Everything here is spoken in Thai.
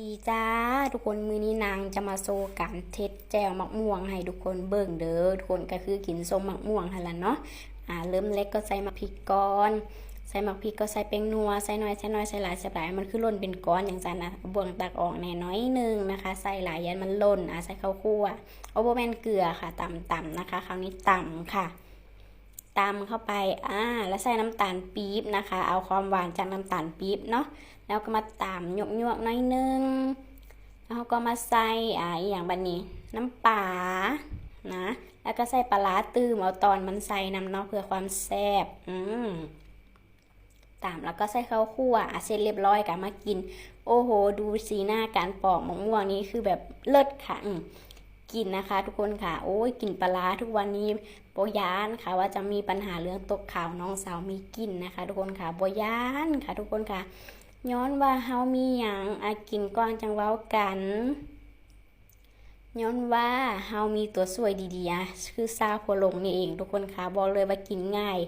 ดีจ้าทุกคนมือนี้นางจะมาโซการเท็ดแจวมักม่วงให้ทุกคนเบิ่งเด้อทุกคนก็คือกินส้มมักม่วงหั่นละเนาะอ่าเริ่มเล็กก็ใส่มะพริกก่อนใส่มะพริกก็ใส่แป้งนัวใส่น้อยใส่น้อยใส่หลายใส่หลายมันคือล่นเป็นก้อนอย่างจันนะเอาบ่วงตักออกแน่น้อยหนึงนะคะ ใส่หลายยันมันล่นอ่าใส่ข้าวคั่วเอาบ่แมนเกลือค่ะต่ำๆนะคะ คราวนี้ต่ำค่ะ ตามเข้าไป อ่า แล้วใส่น้ำตาลปี๊บนะคะ เอาความหวานจากน้ำตาลปี๊บเนาะ แล้วก็มาตามหยกหยวกน้อยนึง แล้วก็มาใส่ อ่า อย่างบันนี้ น้ำปลา นะ แล้วก็ใส่ปลาร้าตื้มเอาตอนมันใส่น้ำเนาะเพื่อความแซ่บ อืมตามแล้วก็ใส่ข้าวคั่วเสร็จเรียบร้อยกันมากิน โอ้โห ดูสีหน้าการปอกมะม่วงนี้คือแบบเลิศค่ะอืม กินนะคะ ทุกคนค่ะ โอ้ยกินปลาทุกวันนี้โบยานค่ะ ว่าจะมีปัญหาเรื่องตกข่าวน้องสาวมีกินนะคะ ทุกคนค่ะโบยานค่ะ ทุกคนค่ะ ย้อนว่าเฮามีหยังอากินก่อนจังเว้ากันย้อนว่าเฮามีตัวสวยดีๆ คือซาพัวลงนี่เอง ทุกคนค่ะบอกเลยว่ากินง่าย